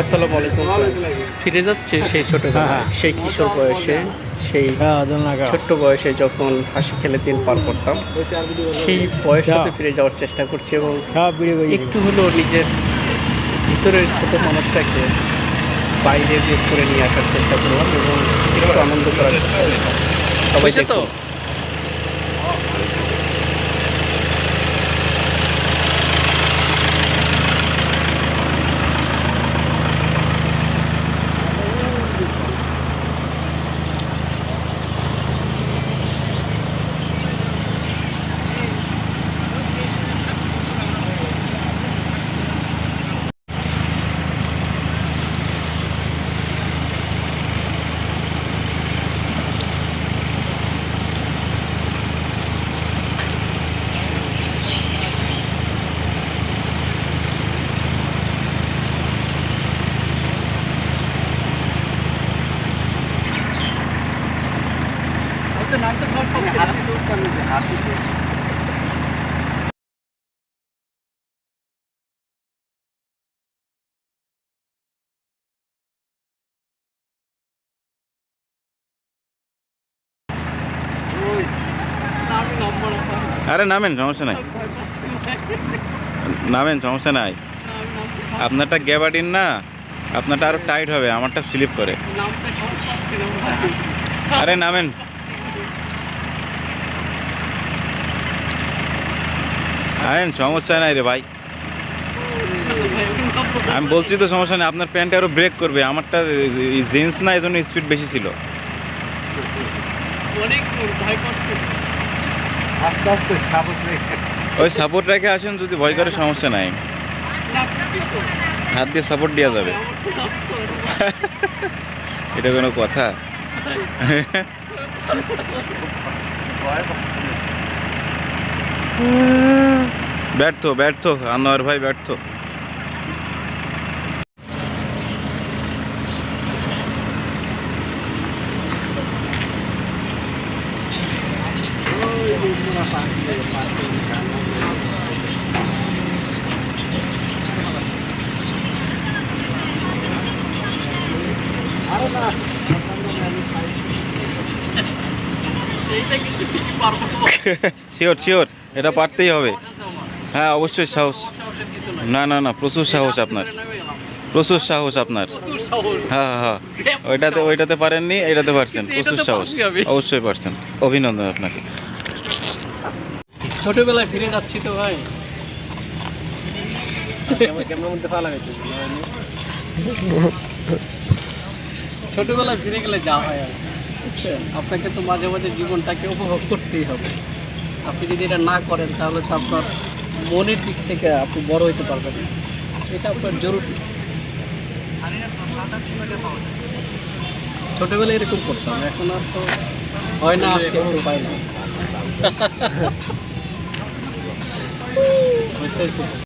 আসসালামু আলাইকুম ফিরে যাচ্ছে সেই ছোটবেলায় সেই কিশোর বয়সে সেই ছোট্ট বয়সে যখন হাসি খেলে দিন পার করতাম সেই বয়সটাতে ফিরে যাওয়ার চেষ্টা করছি এবং একটু হলেও নিজের ভিতরের ছোট মানুষটাকে বাইরে বের করে নিয়ে আসার চেষ্টা করলাম এবং একটু আনন্দ করার চেষ্টা করলাম। সবাই তো? আরে নামেন সমস্যা নাই। নামেন সমস্যা নাই। আপনারটা গ্যাবাডিন না আপনারটা আরও টাইট হবে আমারটা স্লিপ করে। আরে নামেন। আরেন সমস্যা নাই রে ভাই। আমি বলছি তো সমস্যা নেই আপনার প্যান্টটা আরও ব্রেক করবে। আমারটা জিন্স না এই জন্য স্পিড বেশি ছিল। আস্তে আস্তে সাপোর্ট রেখে। ওই সাপোর্ট রেখে আসেন যদি ভয় করে সমস্যা নাই। হাত দিয়ে সাপোর্ট দেওয়া যাবে। এটা কোনো কথা? ব্যর্থ ব্যর্থ আনোয়ার ভাই ব্যর্থ। শিওর শিওর এটা পারতেই হবে। হ্যাঁ অবশ্যই সাহস। না না না প্রচুর সাহস আপনার। প্রচুর সাহস আপনার। হ্যাঁ হ্যাঁ হ্যাঁ। ওইটাতে ওইটাতে পারেননি এটাতে পারছেন। প্রচুর সাহস। অবশ্যই পারছেন। অভিনন্দন আপনাকে। ছোটবেলায় ফিরে যাচ্ছি তো ভাই। ছোটবেলায় ফিরে গেলে যা হয় আর কি। আপনাকে তো মাঝে মাঝে জীবনটাকে উপভোগ করতেই হবে। আপনি যদি এটা না করেন তাহলে তো আপনার মনের দিক থেকে আপনি বড় হইতে পারবেন এটা আপনার জরুরি। ছোটবেলায় এরকম করতাম এখন আর তো হয় না আজকে পাই না।